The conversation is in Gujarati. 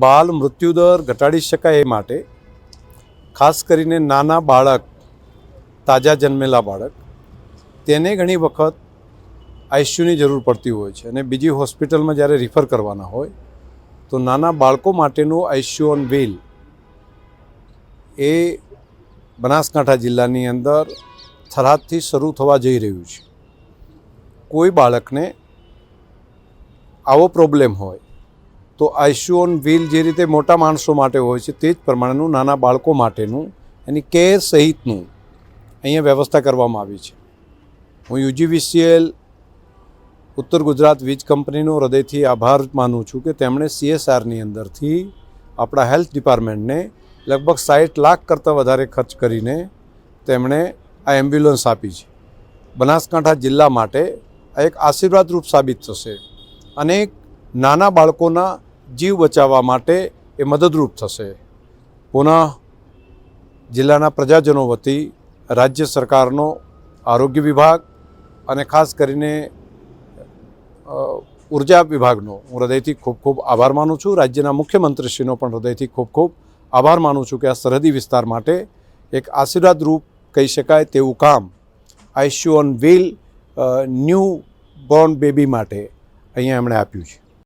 બાલ મૃત્યુદર ઘટાડી શકાય એ માટે ખાસ કરીને નાના બાળક, તાજા જન્મેલા બાળક, તેને ઘણી વખત આઈસીયુની જરૂર પડતી હોય છે અને બીજી હોસ્પિટલમાં જ્યારે રિફર કરવાના હોય, તો નાના બાળકો માટેનું આઈસીયુ ઓન વ્હીલ એ બનાસકાંઠા જિલ્લાની અંદર થરાદથી શરૂ થવા જઈ રહ્યું છે. કોઈ બાળકને આવો પ્રોબ્લેમ હોય તો આઈસ્યુઓન વ્હીલ જે રીતે મોટા માણસો માટે હોય છે તે જ પ્રમાણેનું, નાના બાળકો માટેનું, એની કેર સહિતનું અહીંયા વ્યવસ્થા કરવામાં આવી છે. હું યુજીવીસીએલ, ઉત્તર ગુજરાત વીજ કંપનીનો હૃદયથી આભાર માનું છું કે તેમણે સીએસઆરની અંદરથી આપણા હેલ્થ ડિપાર્ટમેન્ટને લગભગ સાઠ લાખ કરતાં વધારે ખર્ચ કરીને તેમણે આ એમ્બ્યુલન્સ આપી છે. બનાસકાંઠા જિલ્લા માટે આ એક આશીર્વાદરૂપ સાબિત થશે. અનેક નાના બાળકોના જીવ બચાવવા માટે એ મદદરૂપ થશે. પુનઃ જિલ્લાના પ્રજાજનો વતી રાજ્ય સરકારનો આરોગ્ય વિભાગ અને ખાસ કરીને ઊર્જા વિભાગનો હું હૃદયથી ખૂબ ખૂબ આભાર માનું છું. રાજ્યના મુખ્યમંત્રીશ્રીનો પણ હૃદયથી ખૂબ ખૂબ આભાર માનું છું કે આ સરહદી વિસ્તાર માટે એક આશીર્વાદરૂપ કહી શકાય તેવું કામ ICU on wheel newborn baby માટે અહીંયા એમણે આપ્યું છે.